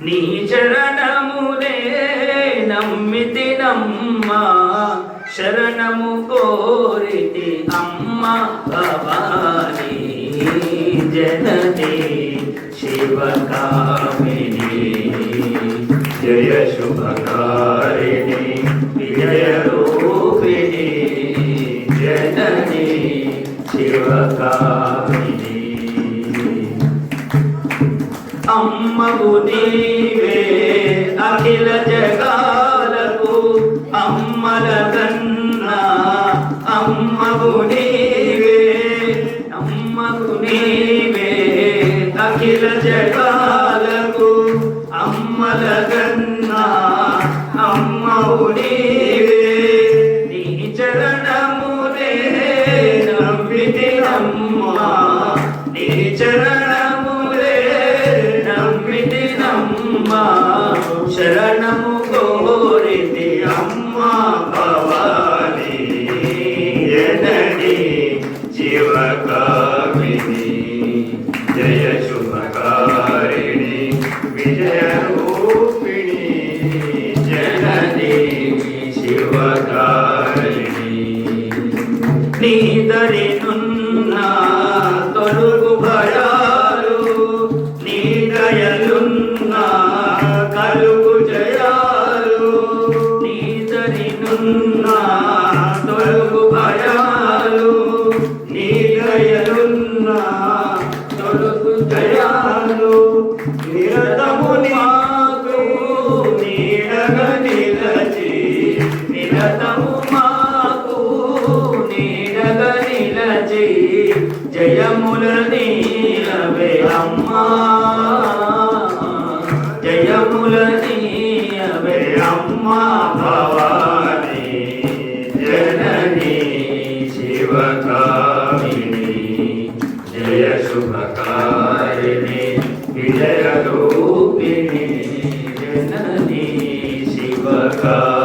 నీ చరణములే నమ్మితి నమ్మ. శరణము కోరితి అమ్మ భవాని. జనని శివకామిని. జయ శుభకారిణి. విజయ రూపిణి. జనని శివకామిని. అమ్మవు నీవే అఖిల జగాలకు అమ్మల కన్నా అమ్మవు నీవే అమ్మవు నీవే. అఖిల జగాలకు అమ్మల కన్నా అమ్మవు నీవే. నీ చరణమునే నమ్మితి అమ్మ నీ చరణ శరణము గోరిది అమ్మా భవాని. ఎనడి జీవకామిని. జయ శుభకారిణి విజయ రూపిణి. జనని శివకారిణి. నీ దరి నీదరినున్న తొలుగు భయాలు నీ దయలున్న తొలుగు జయాలు నిరతము మాకు నీడగా నిలచి నిరతము మాకు నీడగా నిలచి జయముల నీలవే అమ్మా. జయముల నీలవే అమ్మా శివకా